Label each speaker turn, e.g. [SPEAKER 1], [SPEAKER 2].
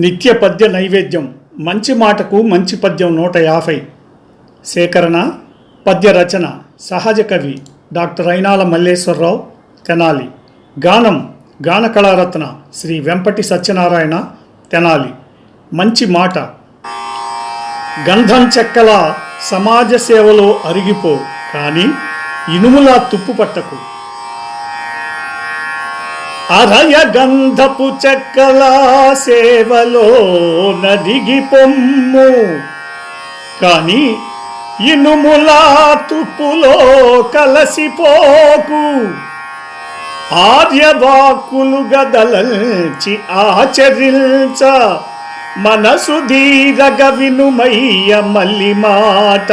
[SPEAKER 1] నిత్య పద్య నైవేద్యం. మంచి మాటకు మంచి పద్యం నూట యాభై. సేకరణ పద్య రచన సహజ కవి డాక్టర్ అయినాల మల్లేశ్వరరావు తెనాలి. గానం గాన కళారత్న శ్రీ వెంపటి సత్యనారాయణ తెనాలి. మంచి మాట. గంధం చెక్కల సమాజ సేవలో అరిగిపో కానీ ఇనుములా తుప్పు పట్టకు. అరయ గంధపు చెక్కలా సేవలో నదిగి పొమ్ము కాని ఇనుములా తుప్పులో కలసిపోకు. ఆర్యవాకులు గదలంచి ఆచరించ మనసు దీరగ వినుమయ్య మల్లి మాట